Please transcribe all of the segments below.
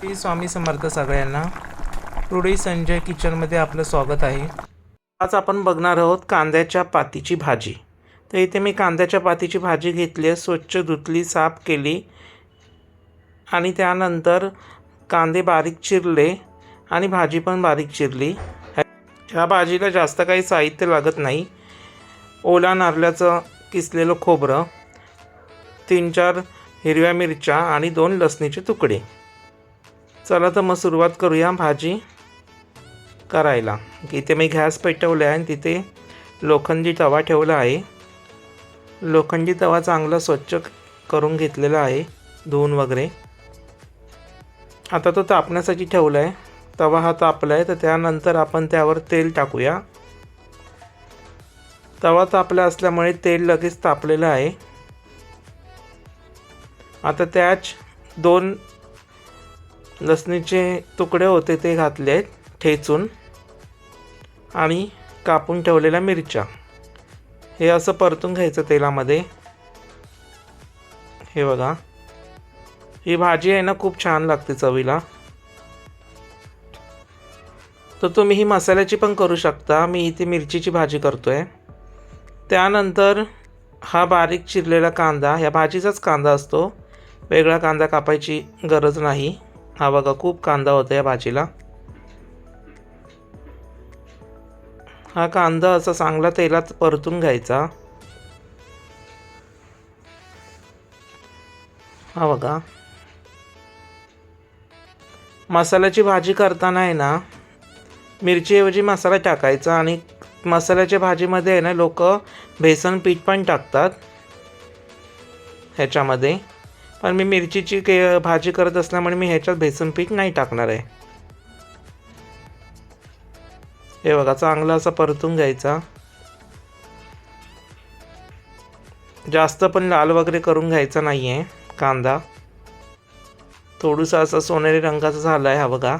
श्री स्वामी समर्थ सगळ्यांना. टुडे संजय किचनमध्ये आपलं स्वागत आहे. आज आपण बघणार आहोत कांद्याच्या पातीची भाजी. तर इथे मी कांद्याच्या पातीची भाजी घेतली आहे स्वच्छ धुतली साफ केली. आणि त्यानंतर कांदे बारीक चिरले आणि भाजी पण बारीक चिरली. ह्या भाजीला जास्त काही साहित्य लागत नाही. ओला नारल्याचं किसलेलं खोबरं तीन चार हिरव्या मिरच्या आणि दोन लसणीचे तुकडे. चला तर मग सुरुवात करूया भाजी करायला. इथे मी गॅस पेटवले आहे आणि तिथे लोखंडी तवा ठेवला आहे. लोखंडी तवा चांगला स्वच्छ करून घेतलेला आहे धुवून वगैरे. आता तो तापण्यासाठी ठेवला आहे. तवा हा तापला आहे तर त्यानंतर आपण त्यावर तेल टाकूया. तवा तापला असल्यामुळे तेल लगेच तापलेलं आहे. आता त्याच दोन लसणीचे तुकडे होते ते घातले आहेत ठेचून. आणि कापून ठेवलेल्या मिरच्या. हे असं परतून घ्यायचं तेलामध्ये. हे बघा. ही भाजी आहे ना खूप छान लागते चवीला. तर तुम्ही ही मसाल्याची पण करू शकता. मी इथे मिरचीची भाजी करतो आहे त्यानंतर हा बारीक चिरलेला कांदा ह्या भाजीचाच कांदा असतो. वेगळा कांदा कापायची गरज नाही. हा बघा खूप कांदा होता या भाजीला. हा कांदा असा चांगला तेलात परतून घ्यायचा. हा बघा. मसाल्याची भाजी करताना आहे ना मिरचीऐवजी मसाला टाकायचा आणि मसाल्याच्या भाजीमध्ये आहे ना लोक बेसन पीठ पण टाकतात. ह्याच्यामध्ये. पण मी मिरचीची के भाजी करत असल्यामुळे मी ह्याच्यात बेसन पीठ नाही टाकणार आहे. हे बघा चांगलं असं परतून घ्यायचा. जास्त पण लाल वगैरे करून घ्यायचा नाही आहे कांदा. थोडंसं असं सोनेरी रंगाचा झाला आहे हा बघा.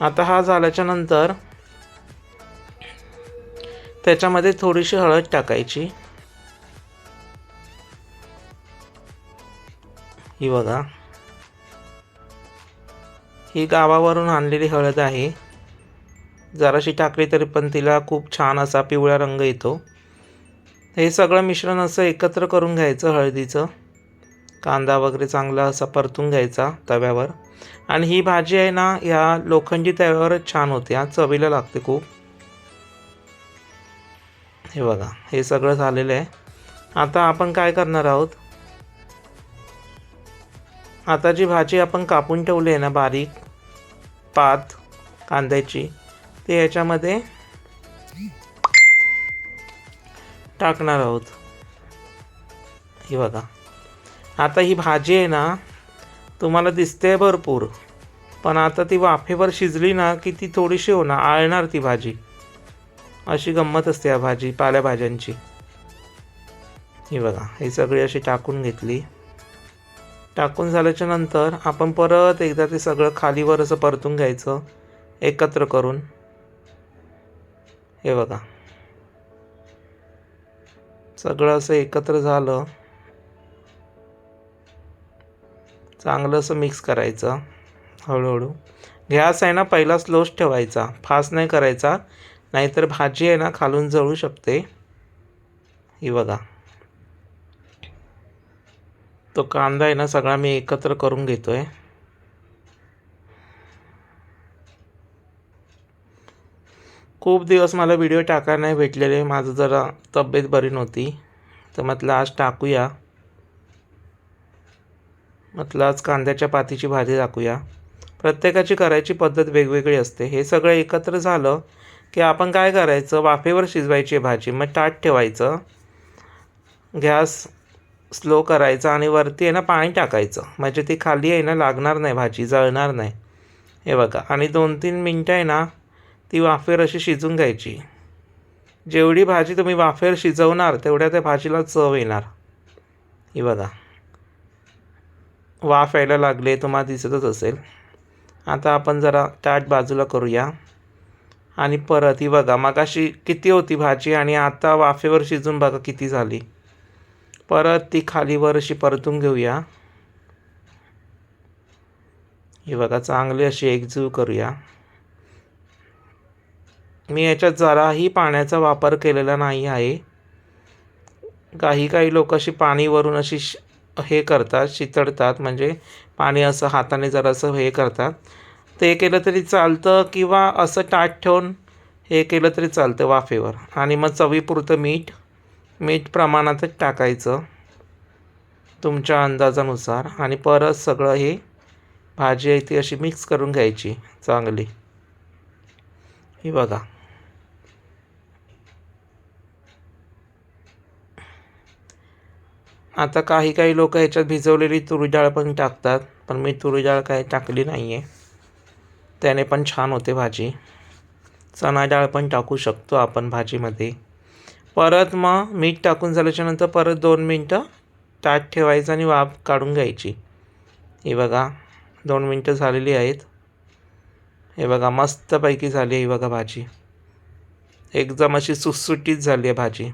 आता हा झाल्याच्यानंतर त्याच्यामध्ये थोडीशी हळद टाकायची. ही बघा. ही गावावरून आणलेली हळद आहे. जराशी टाकली तरी पण तिला खूप छान असा पिवळा रंग येतो. हे सगळं मिश्रण असं एकत्र करून घ्यायचं हळदीचं. कांदा वगैरे चांगला असा परतून घ्यायचा तव्यावर. आणि ही भाजी आहे ना ह्या लोखंडी तव्यावरच छान होते. हा चवीला लागते खूप. हे बघा हे सगळं झालेलं आहे. आता आपण काय करणार आहोत? आता जी भाजी आपण कापून ठेवली आहे ना बारीक पात कांद्याची ते याच्यामध्ये टाकणार आहोत. ही बघा. आता ही भाजी आहे ना तुम्हाला दिसते भरपूर पण आता ती वाफेवर शिजली ना की ती थोडीशी हो ना आळणार ती भाजी. अशी गंमत असते या भाजी पालेभाज्यांची ही बघा ही सगळी अशी टाकून घेतली. टाकून झाल्याच्यानंतर आपण परत एकदा ते सगळं खालीवर असं परतून घ्यायचं एकत्र करून. हे बघा. सगळं असं एकत्र झालं. चांगलं असं मिक्स करायचं हळूहळू. गॅस आहे ना पहिला स्लोच ठेवायचा. फास्ट नाही करायचा. नाहीतर भाजी आहे ना खालून जळू शकते. ही बघा. तो कांदा आहे ना सगळा मी एकत्र करून घेतो आहे खूप दिवस मला व्हिडिओ टाकायला नाही भेटलेले माझं जरा तब्येत बरी नव्हती. तर म्हटलं आज टाकूया. म्हटलं आज कांद्याच्या पातीची भाजी टाकूया. प्रत्येकाची करायची पद्धत वेगवेगळी असते. हे सगळं एकत्र झालं की आपण काय करायचं? वाफेवर शिजवायची भाजी मग ताट ठेवायचं. गॅस स्लो करायचा आणि वरती आहे ना पाणी टाकायचं. म्हणजे ती खाली आहे ना लागणार नाही भाजी जळणार नाही. हे बघा. आणि दोन तीन मिनटं आहे ना ती वाफेर अशी शिजून घ्यायची. जेवढी भाजी तुम्ही वाफेर शिजवणार तेवढ्या त्या भाजीला चव येणार. ही बघा. वाफ यायला लागले तुम्हाला दिसतच असेल. आता आपण जरा ताट बाजूला करूया. आणि परत ही बघा मगाशी किती होती भाजी आणि आता वाफेवर शिजून बघा किती झाली. परत ती खालीवर अशी परतून घेऊया. ही बघा चांगली अशी एकजीव करूया. मी याच्यात जराही पाण्याचा वापर केलेला नाही आहे. काही काही लोक अशी पाणीवरून अशी श हे करतात शितळतात. म्हणजे पाणी असं हाताने जरासं हे करतात. ते केलं तरी चालतं किंवा असं ताट ठेवून हे केलं तरी चालतं वाफेवर. आणि मग चवीपुरतं मीठ मीठ प्रमाणातच टाकायचं तुमच्या अंदाजानुसार आणि परत सगळं हे भाजी आहे ती अशी मिक्स करून घ्यायची चांगली. ही बघा. आता काही काही लोक ह्याच्यात भिजवलेली तुरी डाळ पण टाकतात पण मी तुरी डाळ काही टाकली नाही आहे त्याने पण छान होते भाजी. चणा डाळ पण टाकू शकतो आपण भाजीमध्ये. परत मग मीठ टाकून झाल्याच्यानंतर परत दोन मिनटं ताट ठेवायचं आणि वाफ काढून घ्यायची. हे बघा दोन मिनटं झालेली आहेत. हे बघा मस्तपैकी झाली आहे ही बघा भाजी. एकदम अशी सुटसुटीत झाली आहे भाजी.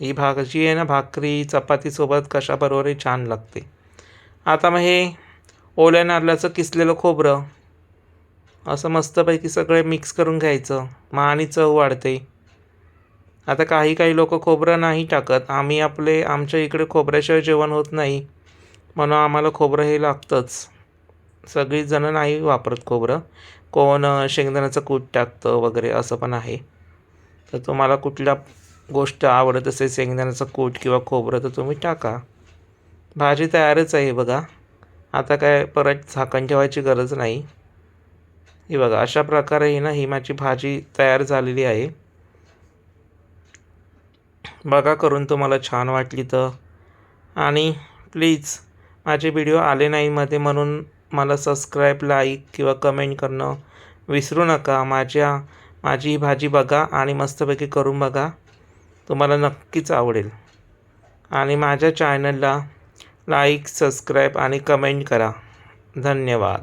ही भाजी आहे ना भाकरी चपातीसोबत कशाबरोबरही छान लागते. आता मग हे ओल्या नारळाचं किसलेलं खोबरं असं मस्तपैकी सगळे मिक्स करून घ्यायचं. मग आणि चव वाढते. आता काही काही लोक खोबरं नाही टाकत. आम्ही आपले आमच्या इकडे खोबऱ्याशिवाय जेवण होत नाही. म्हणून आम्हाला खोबरं हे लागतंच. सगळीजणं नाही वापरत खोबरं. कोण शेंगदाण्याचं कूट टाकतं वगैरे असं पण आहे. तर तुम्हाला कुठल्या गोष्ट आवडत असेल शेंगदाण्याचं कूट किंवा खोबरं तर तुम्ही टाका. भाजी तयारच आहे बघा. आता काय परत झाकण ठेवायची गरज नाही. हे बघा अशा प्रकारे ही ना ही माझी भाजी तयार झालेली आहे. बघा करून तुम्हाला छान वाटली तर. आणि प्लीज माझे व्हिडिओ आले नाही मध्ये म्हणून मला सबस्क्राईब लाईक किंवा कमेंट करणं विसरू नका. माझ्या माझी ही भाजी बघा आणि मस्तपैकी करून बघा. तुम्हाला नक्कीच आवडेल. आणि माझ्या चॅनलला लाईक सबस्क्राईब आणि कमेंट करा. धन्यवाद.